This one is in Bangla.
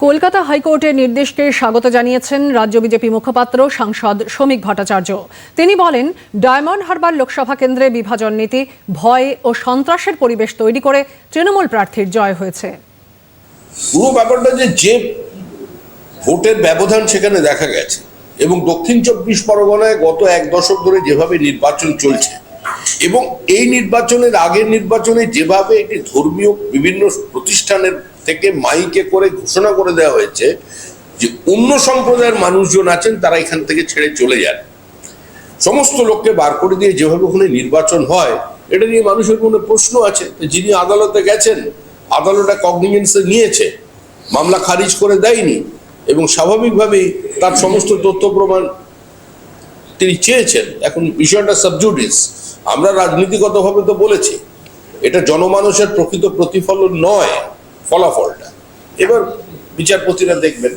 কলকাতা হাইকোর্টের নির্দেশকে স্বাগত জানিয়েছেন রাজ্য বিজেপি মুখপাত্র সাংসদ শ্রমিক ভট্টাচার্য। তিনি বলেন, ডায়মন্ড হারবার লোকসভা কেন্দ্রে বিভাজন নীতি ভয় ও সন্ত্রাসের পরিবেশ তৈরি করে তৃণমূল প্রার্থীর জয় হয়েছে। পুরো ব্যাপারটা যে যে ভোটের ব্যবধান সেখানে দেখা গেছে এবং দক্ষিণ চব্বিশ পরগনায় গত এক দশক ধরে যেভাবে নির্বাচন চলছে এবং এই নির্বাচনের আগের নির্বাচনে যেভাবে একটি ধর্মীয় বিভিন্ন প্রতিষ্ঠানের থেকে মাইকে করে ঘোষণা করে দেওয়া হয়েছে, যে অন্য সম্প্রদায়ের মানুষজন আছেন, তারা এখান থেকে ছেড়ে চলে যান। সমস্ত লোককে বার করে দিয়ে যেভাবে ওখানে নির্বাচন হয়, এটা নিয়ে মানুষের মনে প্রশ্ন আছে যিনি আদালতে গেছেন, আদালতটা কগনিজেন্সে নিয়েছে, মামলা খারিজ করে দেয়নি, এবং স্বাভাবিকভাবেই তার সমস্ত তথ্য প্রমাণ তিনি চেয়েছেন, এখন বিষয়টা সাবজুডিস আমরা রাজনীতিগতভাবে তো বলেছি, এটা জনমানুষের প্রকৃত প্রতিফলন নয়, ফলাফলটা। এবার বিচারপতিরা দেখবেন।